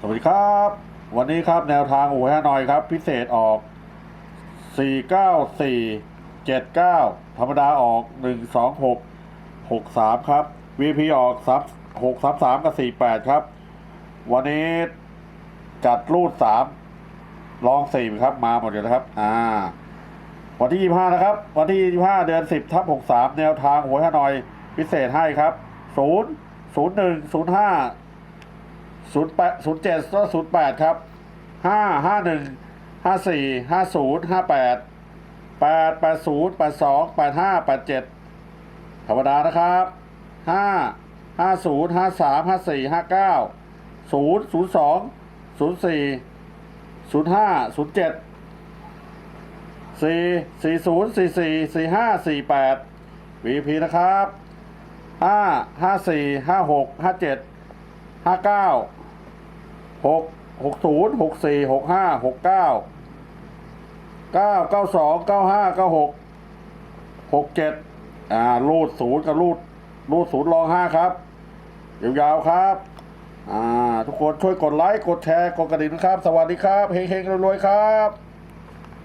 สวัสดีครับ วันนี้ครับแนวทางอู่ฮานอยครับ พิเศษออก 494 79 ธรรมดาออก 126 63 ครับ VP ออก3 633 กับ 48 ครับ วันนี้จัดรูด 3 ลอง 4 ครับ มาหมดเลยนะครับ อ่า วันที่ 25 นะครับ วันที่ 25 เดือน 10ทับ63 แนวทางหัวฮานอย พิเศษให้ครับ 0 01 05 ศูนย์แปดศูนย์เจ็ดก็ศูนย์แปดครับห้าห้าหนึ่งห้าสี่ห้าศูนย์ห้าแปดแปดแปดศูนย์แปดสองแปดห้าแปดเจ็ดธรรมดานะครับห้าห้าศูนย์ห้าสามห้าสี่ห้าเก้าศูนย์ศูนย์สองศูนย์สี่ศูนย์ห้าศูนย์เจ็ดสี่สี่ศูนย์สี่สี่สี่ห้าสี่แปดวีพีนะครับห้าห้าสี่ห้าหกห้าเจ็ดห้าเก้า หกหกศูนย์หกสี่หกห้าหกเก้าเก้าเก้าสองเก้าห้าเก้าหกหกเจ็ดอ่ารูดศูนย์กับรูดรูดศูนย์รองห้าครับยาวๆครับ อ่า ทุกคนช่วยกดไลค์ กดแชร์ กดกระดิ่งนะครับ สวัสดีครับ เฮงๆรวยๆครับ